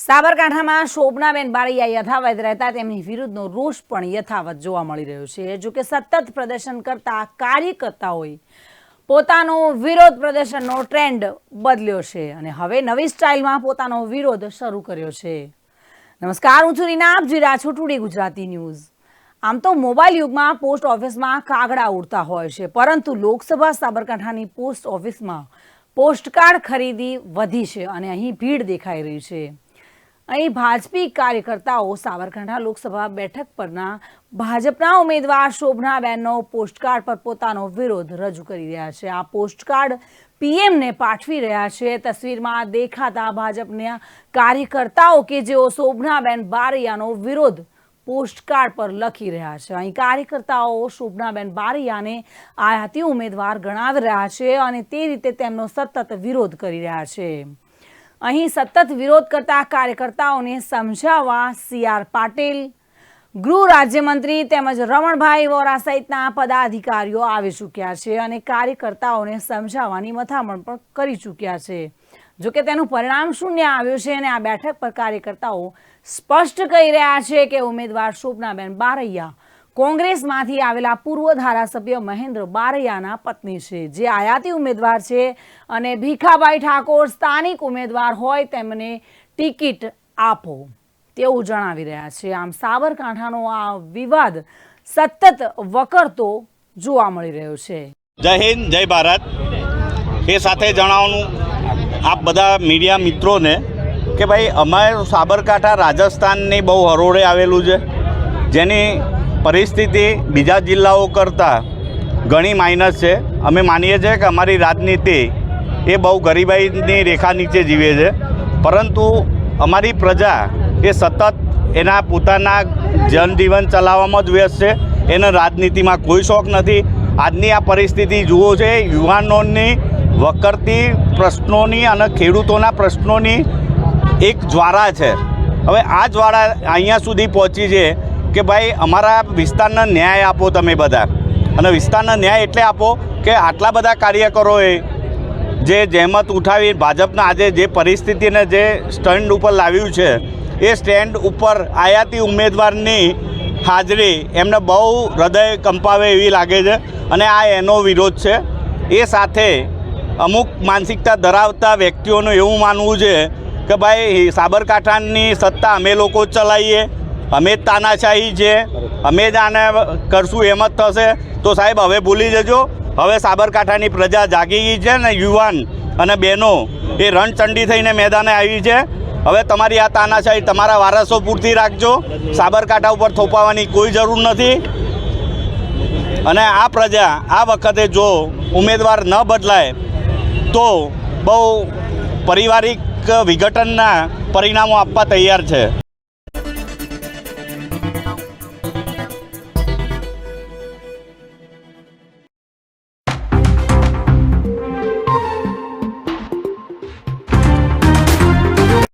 સાબરકાંઠામાં શોભનાબેન બાળિયા યથાવત રહેતા તેમની વિરુદ્ધનો રોષ પણ યથાવત જોવા મળી રહ્યો છે. જો કે સતત પ્રદર્શન કરતા કાર્યકર્તાઓએ પોતાનો વિરોધ પ્રદર્શનનો ટ્રેન્ડ બદલ્યો છે અને હવે નવી સ્ટાઇલમાં પોતાનો વિરોધ શરૂ કર્યો છે. નમસ્કાર, હું છું રીના, આપ જોઈ રહ્યા છો ટુડે ગુજરાતી ન્યૂઝ. આમ તો મોબાઈલ યુગમાં પોસ્ટ ઓફિસમાં કાગડા ઉડતા હોય છે, પરંતુ લોકસભા સાબરકાંઠાની પોસ્ટ ઓફિસમાં પોસ્ટકાર્ડ ખરીદી વધી છે અને અહીં ભીડ દેખાઈ રહી છે. અહીં ભાજપી કાર્યકર્તાઓ સાબરકાંઠા લોકસભા બેઠક પરના ભાજપના ઉમેદવાર શોભનાબેનનો પોસ્ટકાર્ડ પર પોતાનો વિરોધ રજૂ કરી રહ્યા છે. આ પોસ્ટકાર્ડ પીએમને પાઠવી રહ્યા છે. તસવીરમાં દેખાતા ભાજપના કાર્યકર્તાઓ કે જેઓ શોભનાબેન બારૈયાનો વિરોધ પોસ્ટકાર્ડ પર લખી રહ્યા છે. અહીં કાર્યકર્તાઓ શોભનાબેન બારૈયાને આયાતી ઉમેદવાર ગણાવી રહ્યા છે અને તે રીતે તેમનો સતત વિરોધ કરી રહ્યા છે. અહીં સતત વિરોધ કરતા કાર્યકર્તાઓને સમજાવવા સી આર પાટીલ, ગૃહ રાજ્યમંત્રી તેમજ રમણભાઈ વોરા સહિતના પદાધિકારીઓ આવી ચૂક્યા છે અને કાર્યકર્તાઓને સમજાવવાની મથામણ પણ કરી ચૂક્યા છે. જોકે તેનું પરિણામ શૂન્ય આવ્યું છે અને આ બેઠક પર કાર્યકર્તાઓ સ્પષ્ટ કહી રહ્યા છે કે ઉમેદવાર શોભનાબેન બારૈયા કોંગ્રેસમાંથી આવેલા પૂર્વ ધારાસભ્ય મહેન્દ્ર બારૈયાના પત્ની છે. જે આયાતી ઉમેદવાર છે અને ભીખાભાઈ ઠાકોર સ્થાનિક ઉમેદવાર હોય તેમને ટિકિટ આપો. તેવું જણાવી રહ્યા છે. આમ સાબરકાંઠાનો આ વિવાદ સતત વકરતો જોવા મળી રહ્યો છે. જય હિન્દ, જય ભારત. એ સાથે જણાવવાનું આપ બધા મીડિયા મિત્રોને કે ભાઈ, અમારે સાબરકાંઠા રાજસ્થાનની બહુ હરોળે આવેલું છે. જેની પરિસ્થિતિ બીજા જિલ્લાઓ કરતાં ઘણી માઇનસ છે. અમે માનીએ છીએ કે અમારી રાજનીતિ એ બહુ ગરીબાઈની રેખા નીચે જીવે છે. પરંતુ અમારી પ્રજા એ સતત એના પોતાના જનજીવન ચલાવવામાં જ વ્યસ્ત છે. એને રાજનીતિમાં કોઈ શોખ નથી. આજની આ પરિસ્થિતિ જુઓ છે, યુવાનોની વકરતી પ્રશ્નોની અને ખેડૂતોના પ્રશ્નોની એક જ્વાળા છે. હવે આ જ્વાળા અહીંયા સુધી પહોંચી છે. કે ભાઈ અમારા વિસ્તારના ન્યાય આપો તમે બધા. અને વિસ્તારના ન્યાય એટલે આપો કે આટલા બધા કાર્યકરોએ જે જહેમત ઉઠાવી ભાજપના આજે જે પરિસ્થિતિને જે સ્ટેન્ડ ઉપર લાવ્યું છે, એ સ્ટેન્ડ ઉપર આયાતી ઉમેદવારની હાજરી એમને બહુ હૃદય કંપાવે એવી લાગે છે અને આ એનો વિરોધ છે. એ સાથે અમુક માનસિકતા ધરાવતા વ્યક્તિઓનું એવું માનવું છે કે ભાઈ સાબરકાંઠાની સત્તા અમે લોકો ચલાવીએ અમે જ તાનાશાહી છે. અમે જ આને કરશું, એમ જ થશે. તો સાહેબ, હવે ભૂલી જજો. હવે સાબરકાંઠાની પ્રજા જાગી ગઈ છે ને, યુવાન અને બહેનો, એ રણચંડી થઈને મેદાને આવી છે. હવે તમારી આ તાનાશાહી તમારા વારસો પૂરતી રાખજો. સાબરકાંઠા ઉપર થોપાવાની કોઈ જરૂર નથી. અને આ પ્રજા આ વખતે જો ઉમેદવાર ન બદલાય, તો બહુ પારિવારિક વિઘટનના પરિણામો આપવા તૈયાર છે.